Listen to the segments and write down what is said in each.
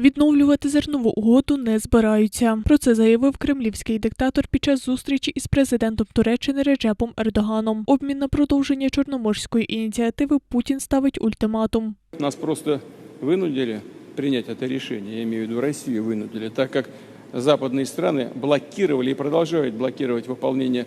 Відновлювати зернову угоду не збираються. Про це заявив кремлівський диктатор під час зустрічі із президентом Туреччини Реджепом Ердоганом. Обмін на продовження чорноморської ініціативи Путін ставить ультиматум. Нас просто вынудили принять это решение, я имею в виду Россию вынудили, так как западные страны блокировали и продолжают блокировать выполнение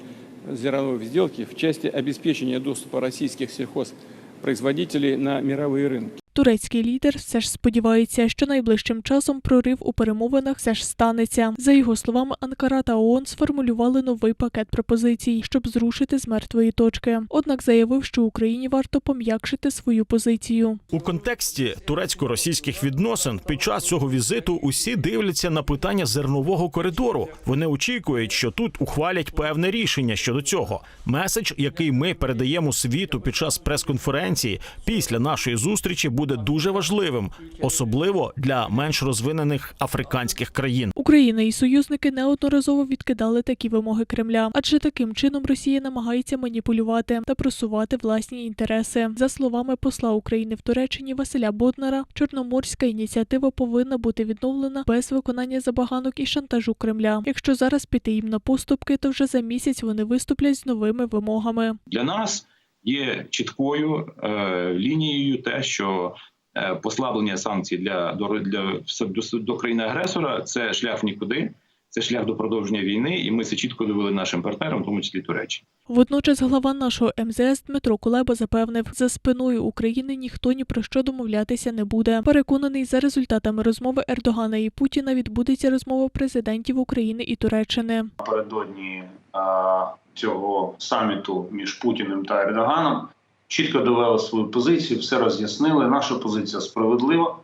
зерновой сделки в части обеспечения доступа российских сельхозпроизводителей на мировые рынки. Турецький лідер все ж сподівається, що найближчим часом прорив у перемовинах все ж станеться. За його словами, Анкара та ООН сформулювали новий пакет пропозицій, щоб зрушити з мертвої точки. Однак заявив, що Україні варто пом'якшити свою позицію. У контексті турецько-російських відносин під час цього візиту усі дивляться на питання зернового коридору. Вони очікують, що тут ухвалять певне рішення щодо цього. Меседж, який ми передаємо світу під час прес-конференції після нашої зустрічі, буде дуже важливим, особливо для менш розвинених африканських країн. Україна і союзники неодноразово відкидали такі вимоги Кремля, адже таким чином Росія намагається маніпулювати та просувати власні інтереси. За словами посла України в Туреччині Василя Боднара, чорноморська ініціатива повинна бути відновлена без виконання забаганок і шантажу Кремля. Якщо зараз піти їм на поступки, то вже за місяць вони виступлять з новими вимогами. для нас є чіткою е, лінією те, що е, послаблення санкцій для до, для до, до країни агресора це шлях нікуди, це шлях до продовження війни, і ми це чітко довели нашим партнерам, в тому числі Туреччині. Водночас глава нашого МЗС Дмитро Кулеба запевнив, за спиною України ніхто ні про що домовлятися не буде. Переконаний, за результатами розмови Ердогана і Путіна відбудеться розмова президентів України і Туреччини. напередодні а, цього саміту між Путіним та Ердоганом чітко довели свою позицію, все роз'яснили. Наша позиція справедлива.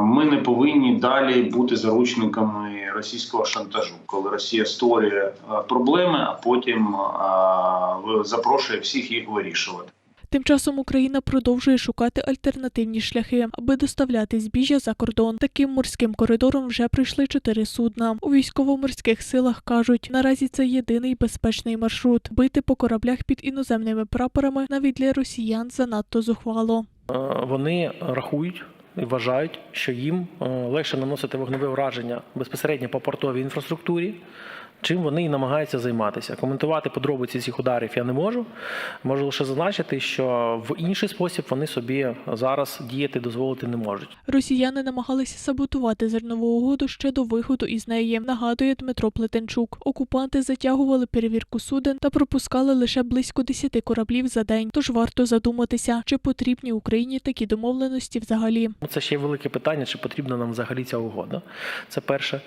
Ми не повинні далі бути заручниками російського шантажу, коли Росія створює проблеми, а потім запрошує всіх їх вирішувати. Тим часом Україна продовжує шукати альтернативні шляхи, аби доставляти збіжжя за кордон. Таким морським коридором вже прийшли чотири судна. У військово-морських силах кажуть, наразі це єдиний безпечний маршрут. Бити по кораблях під іноземними прапорами навіть для росіян занадто зухвало. Е, вони рахують вважають, що їм е, легше наносити вогневе враження безпосередньо по портовій інфраструктурі, чим вони і намагаються займатися. Коментувати подробиці цих ударів я не можу. Можу лише зазначити, що в інший спосіб вони собі зараз діяти дозволити не можуть. Росіяни намагалися саботувати зернову угоду ще до виходу із неї. Нагадує Дмитро Плетенчук. Окупанти затягували перевірку суден та пропускали лише близько 10 кораблів за день. Тож варто задуматися, чи потрібні Україні такі домовленості взагалі. Це ще є велике питання, чи потрібна нам взагалі ця угода. Це перше.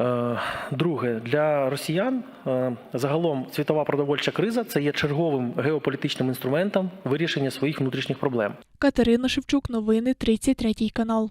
Е, Друге, для росіян е, загалом світова продовольча криза це є черговим геополітичним інструментом вирішення своїх внутрішніх проблем. Катерина Шевчук, новини 33 канал.